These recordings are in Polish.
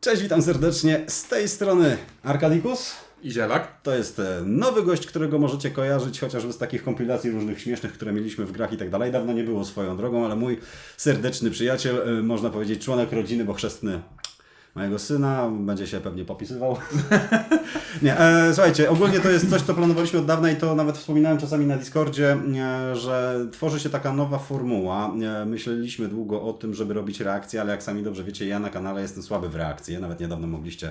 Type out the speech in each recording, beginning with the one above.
Cześć, witam serdecznie. Z tej strony Arkadikus. I zielak. To jest e, nowy gość, którego możecie kojarzyć chociażby z takich kompilacji różnych śmiesznych, które mieliśmy w grach i tak dalej. Dawno nie było swoją drogą, ale mój serdeczny przyjaciel, e, można powiedzieć członek rodziny, bo chrzestny mojego syna, będzie się pewnie popisywał. nie, e, słuchajcie, ogólnie to jest coś, co planowaliśmy od dawna i to nawet wspominałem czasami na Discordzie, e, że tworzy się taka nowa formuła. E, myśleliśmy długo o tym, żeby robić reakcje, ale jak sami dobrze wiecie, ja na kanale jestem słaby w reakcje, nawet niedawno mogliście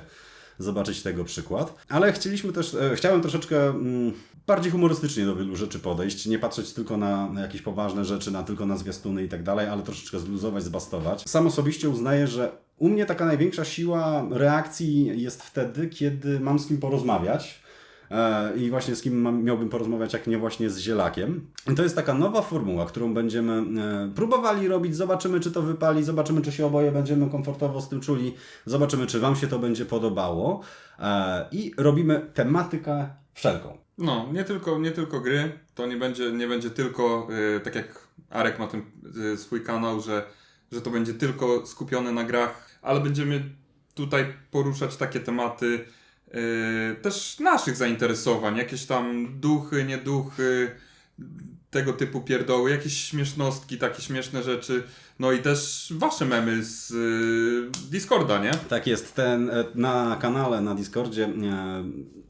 zobaczyć tego przykład. Ale chcieliśmy też, e, chciałem troszeczkę mm, bardziej humorystycznie do wielu rzeczy podejść, nie patrzeć tylko na, jakieś poważne rzeczy, na tylko na zwiastuny i tak dalej, ale troszeczkę zluzować, zbastować. Sam osobiście uznaję, że u mnie taka największa siła reakcji jest wtedy, kiedy mam z kim porozmawiać. E, I właśnie z kim miałbym porozmawiać, jak nie właśnie z zielakiem. To jest taka nowa formuła, którą będziemy e, próbowali robić. Zobaczymy, czy to wypali, zobaczymy, czy się oboje będziemy komfortowo z tym czuli, zobaczymy, czy Wam się to będzie podobało. E, I robimy tematykę wszelką. No, nie tylko, nie tylko gry. To nie będzie, nie będzie tylko, tak jak Arek ma ten swój kanał, że, że to będzie tylko skupione na grach, ale będziemy tutaj poruszać takie tematy y, też naszych zainteresowań, jakieś tam duchy, nieduchy, tego typu pierdoły, jakieś śmiesznostki, takie śmieszne rzeczy, no i też wasze memy z y, Discorda, nie? Tak jest, ten, e, na kanale, na Discordzie e,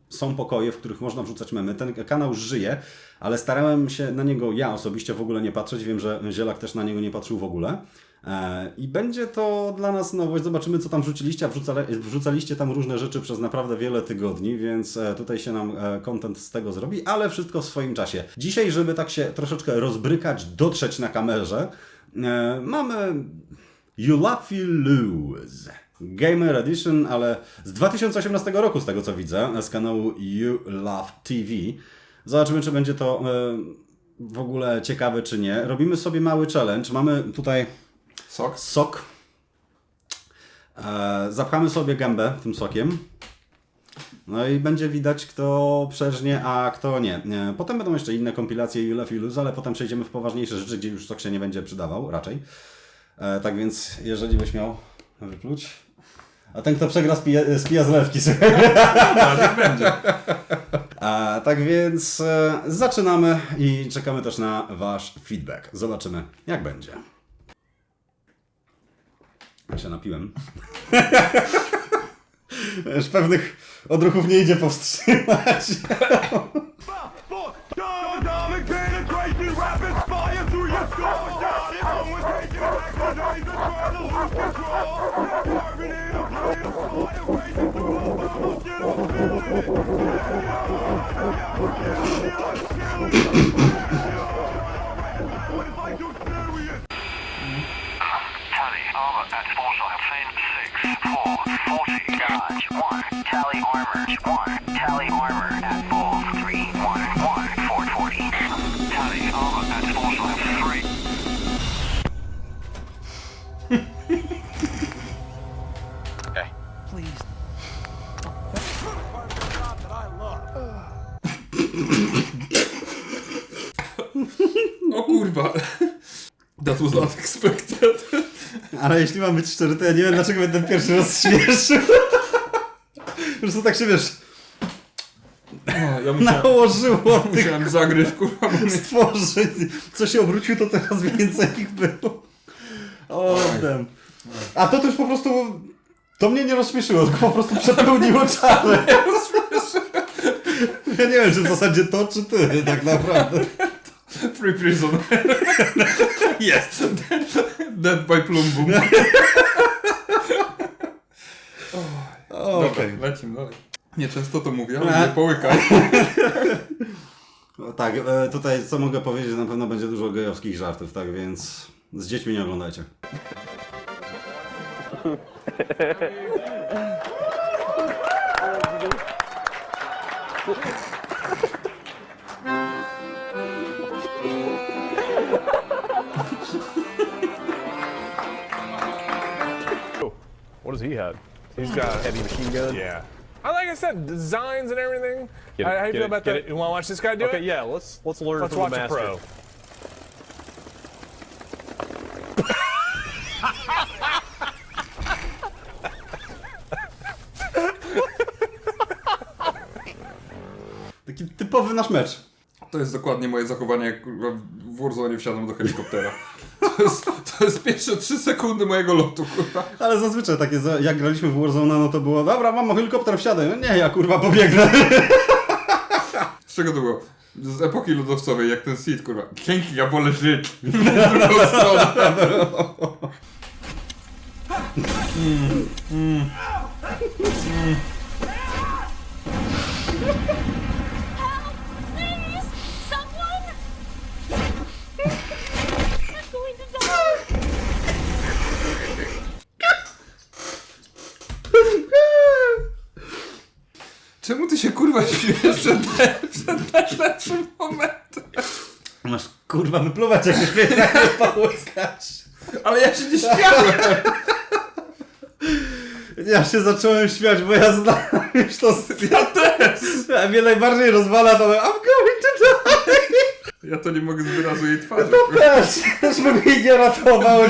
są pokoje, w których można wrzucać memy. Ten kanał żyje, ale starałem się na niego ja osobiście w ogóle nie patrzeć. Wiem, że Zielak też na niego nie patrzył w ogóle. E, I będzie to dla nas nowość. Zobaczymy, co tam wrzuciliście. Wrzucaliście tam różne rzeczy przez naprawdę wiele tygodni, więc e, tutaj się nam e, content z tego zrobi, ale wszystko w swoim czasie. Dzisiaj, żeby tak się troszeczkę rozbrykać, dotrzeć na kamerze, e, mamy You Lucky Lose. Gamer Edition, ale z 2018 roku, z tego co widzę, z kanału You Love TV. Zobaczymy, czy będzie to e, w ogóle ciekawe, czy nie. Robimy sobie mały challenge. Mamy tutaj Sok? sok. E, zapchamy sobie gębę tym sokiem. No i będzie widać, kto przeżnie, a kto nie. E, Potem będą jeszcze inne kompilacje You Love You Lose, ale potem przejdziemy w poważniejsze rzeczy, gdzie już sok się nie będzie przydawał, raczej. E, tak więc, jeżeli byś miał wypluć. A ten, kto przegra, spija, spija zlewki, słuchaj. Niech będzie. A, tak więc e, zaczynamy i czekamy też na Wasz feedback. Zobaczymy, jak będzie. Ja się napiłem. Już pewnych odruchów nie idzie powstrzymać. armor at bullseye. Plane 6, 4, 40. Dodge 1. Tally armor 1. Tally armor at full 3, 1, 1, 440. Tally armor at bullseye 3. okay. O kurwa. That was not expected. Ale jeśli mam być szczery, to ja nie wiem, dlaczego ten pierwszy raz śmieszył. Po prostu tak się, wiesz, O, ja musiałem, nałożyło tych musiałem zagryźć, kurwa, bo mnie... stworzeń. Co się obrócił, to teraz więcej ich było. O, dem. A to też po prostu... To mnie nie rozśmieszyło, tylko po prostu przepełniło czarę. Ja nie wiem, czy w zasadzie to, czy ty, tak naprawdę. Free prison. Jest. Dead by Plumbum. Okej. Dobra, lecimy dalej. Nie często to mówię, ale nie połykaj. No Tak, e, tutaj co mogę powiedzieć, na pewno będzie dużo gejowskich żartów, tak więc z dziećmi nie oglądajcie. What does he have? He's got a heavy machine gun. Yeah. I like I said, designs and everything. It, I, how you feel it, about that? It. You want to watch this guy do okay, it? Okay, yeah. Let's let's learn let's from watch the master. A pro. Taki typowy nasz mecz. To jest dokładnie moje zachowanie jak w Warzone wsiadam do helikoptera. To jest, to jest pierwsze 3 sekundy mojego lotu, kurwa. Ale zazwyczaj takie, jak graliśmy w Warzone, no to było, dobra, mam helikopter, wsiadaj. No nie, ja kurwa pobiegnę. Z czego to było? Z epoki lodowcowej, jak ten Seed, kurwa. Dzięki, ja wolę żyć. W drugą stronę. Please, someone! I'm going to die! Czemu ty się kurwa śmiejesz przed, przed najlepszym momentem? Masz kurwa wypluwać jak się połyskać. Ale ja się nie śmiałem. Ja się zacząłem śmiać, bo ja znam już to Ja też! A mnie najbardziej rozwala to I'm going to die! Ja to nie mogę z wyrazu jej twarzy. To też! Też bym jej nie ratował. I'm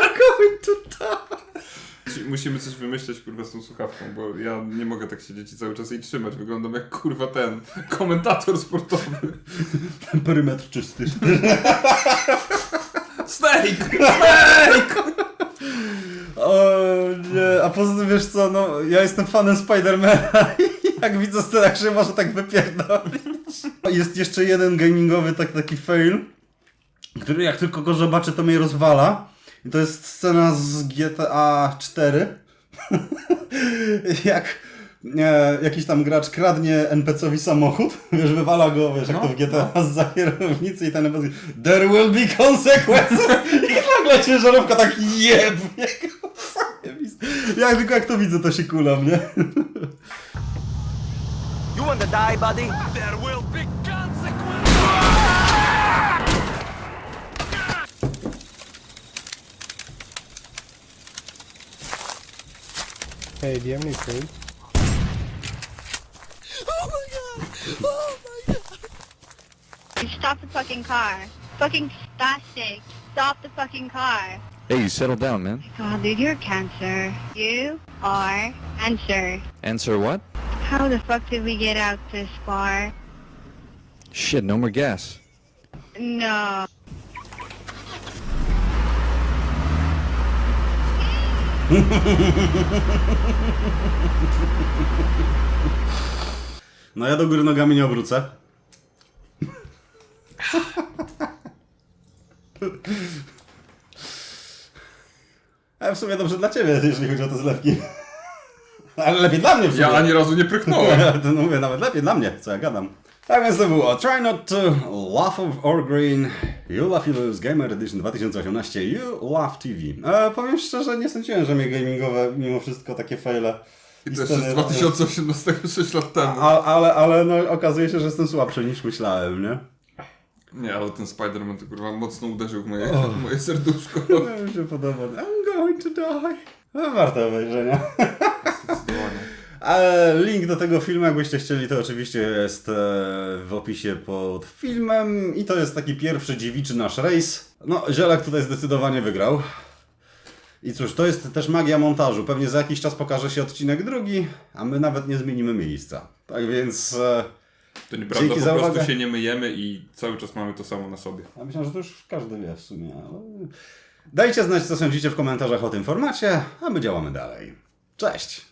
going to! Musimy coś wymyśleć kurwa z tą słuchawką, bo ja nie mogę tak siedzieć i cały czas jej trzymać. Wyglądam jak kurwa ten komentator sportowy. Perymetr czysty. Snake! Snake! O nie, a poza tym wiesz co, no ja jestem fanem Spidermana i jak widzę scenę, się może tak wypierdolić. Jest jeszcze jeden gamingowy tak, taki fail, który jak tylko go zobaczę, to mnie rozwala. I to jest scena z GTA 4. jak e, jakiś tam gracz kradnie NPC-owi samochód, wiesz, wywala go, wiesz, jak No, to w GTA z za kierownicy i ten NPC There will be consequences! I nagle ciężarówka tak jebnie go. Zajebiste. Ja tylko jak to widzę, to się kulam, nie? You want to die, buddy? There will be Hey, do you have any food? Oh my god! Oh my god! You stop the fucking car. Fucking spastic. Stop the fucking car. Hey, you settle down, man. Oh god, dude, you're cancer. You are cancer. Answer what? How the fuck did we get out this far? Shit, no more gas. No. No ja do góry nogami nie obrócę. Ale w sumie dobrze dla ciebie, jeżeli chodzi o te zlewki. Ale lepiej dla mnie w sumie. Ja ani razu nie pryknąłem. to no mówię, nawet lepiej dla mnie, co ja gadam. Tak więc to było Try Not To Laugh of Or Green You Laugh You Lose Gamer Edition 2018 You Laugh TV. E, powiem szczerze, nie sądziłem, że mnie gamingowe mimo wszystko takie faile I to jeszcze z 2018, 6 lat temu. A, ale, ale no, okazuje się, że jestem słabszy niż myślałem, nie? Nie, ale ten Spider-Man to kurwa mocno uderzył w moje, moje serduszko. To mi się podoba. I'm going to die. No, warte obejrzenia. Ale link do tego filmu, jakbyście chcieli, to oczywiście jest e, w opisie pod filmem. I to jest taki pierwszy dziewiczy nasz rejs. No, Zielak tutaj zdecydowanie wygrał. I cóż, to jest też magia montażu. Pewnie za jakiś czas pokaże się odcinek drugi, a my nawet nie zmienimy miejsca. Tak więc... E, To nieprawda, Dzięki po za prostu uwagę. się nie myjemy i cały czas mamy to samo na sobie. ja myślę, że to już każdy wie w sumie. ale- Dajcie znać, co sądzicie w komentarzach o tym formacie, a my działamy dalej. Cześć!